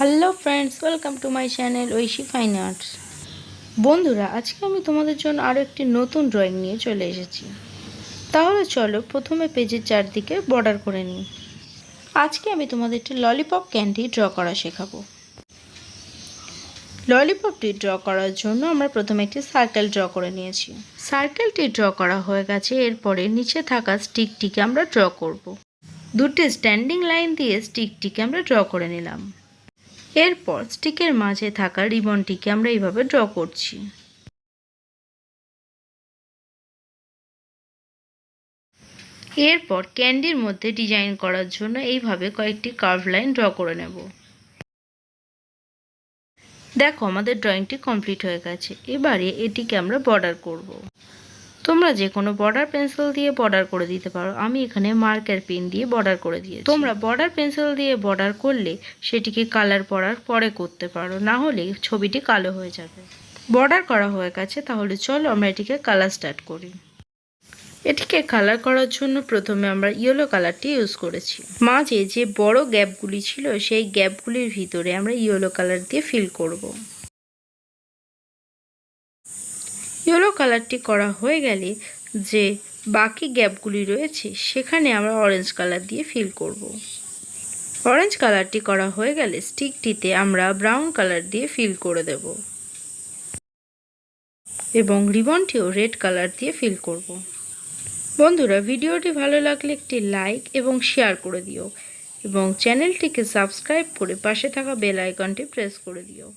Hello friends welcome to my channel Oishi fine arts বন্ধুরা, আজকে আমি তোমাদের জন্য আরও একটি নতুন ড্রয়িং নিয়ে চলে এসেছি। তাহলে চলো প্রথমে পেজের চারদিকে বর্ডার করে নিই। আজকে আমি তোমাদের একটি ললিপপ ক্যান্ডি ড্র করা শেখাবো। ললিপপটি ড্র করার জন্য আমরা প্রথমে একটি সার্কেল ড্র করে নিয়েছি। সার্কেলটি ড্র করা হয়ে গেছে, এরপরে নিচে থাকা স্টিকটিকে আমরা ড্র করব। দুটি স্ট্যান্ডিং লাইন দিয়ে স্টিকটিকে আমরা ড্র করে নিলাম। এরপর স্টিকের মাঝে থাকা রিবনটিকে আমরা এইভাবে ড্র করছি। এরপর ক্যান্ডির মধ্যে ডিজাইন করার জন্য এইভাবে কয়েকটি কার্ভ লাইন ড্র করে নেব। দেখো, আমাদের ড্রয়িংটি কমপ্লিট হয়ে গেছে। এবারে এটিকে আমরা বর্ডার করব। তোমরা যে কোনো বর্ডার পেন্সিল দিয়ে বর্ডার করে দিতে পারো। আমি এখানে মার্কার পেন দিয়ে বর্ডার করে দিয়েছি। তোমরা বর্ডার পেন্সিল দিয়ে বর্ডার করলে সেটিকে কালার পড়ার পরে করতে পারো। না হলে ছবিটি কালো হয়ে যাবে। বর্ডার করা হয়ে গেছে, তাহলে চলো আমরা এটিকে কালার স্টার্ট করি। এটিকে কালার করার জন্য প্রথমে আমরা ইয়েলো কালারটি ইউজ করেছি। মাঝে যে বড় গ্যাপগুলি ছিল, সেই গ্যাপগুলির ভিতরে আমরা ইয়েলো কালার দিয়ে ফিল করব। ইয়েলো কালারটি করা হয়ে গেলে যে বাকি গ্যাপগুলি রয়েছে, সেখানে আমরা অরেঞ্জ কালার দিয়ে ফিল করব। অরেঞ্জ কালারটি করা হয়ে গেলে স্টিকটিতে আমরা ব্রাউন কালার দিয়ে ফিল করে দেব। এবং রিবনটিও রেড কালার দিয়ে ফিল করব। বন্ধুরা, ভিডিওটি ভালো লাগলে একটি লাইক এবং শেয়ার করে দিও এবং চ্যানেলটিকে সাবস্ক্রাইব করে পাশে থাকা বেল আইকনটি প্রেস করে দিও।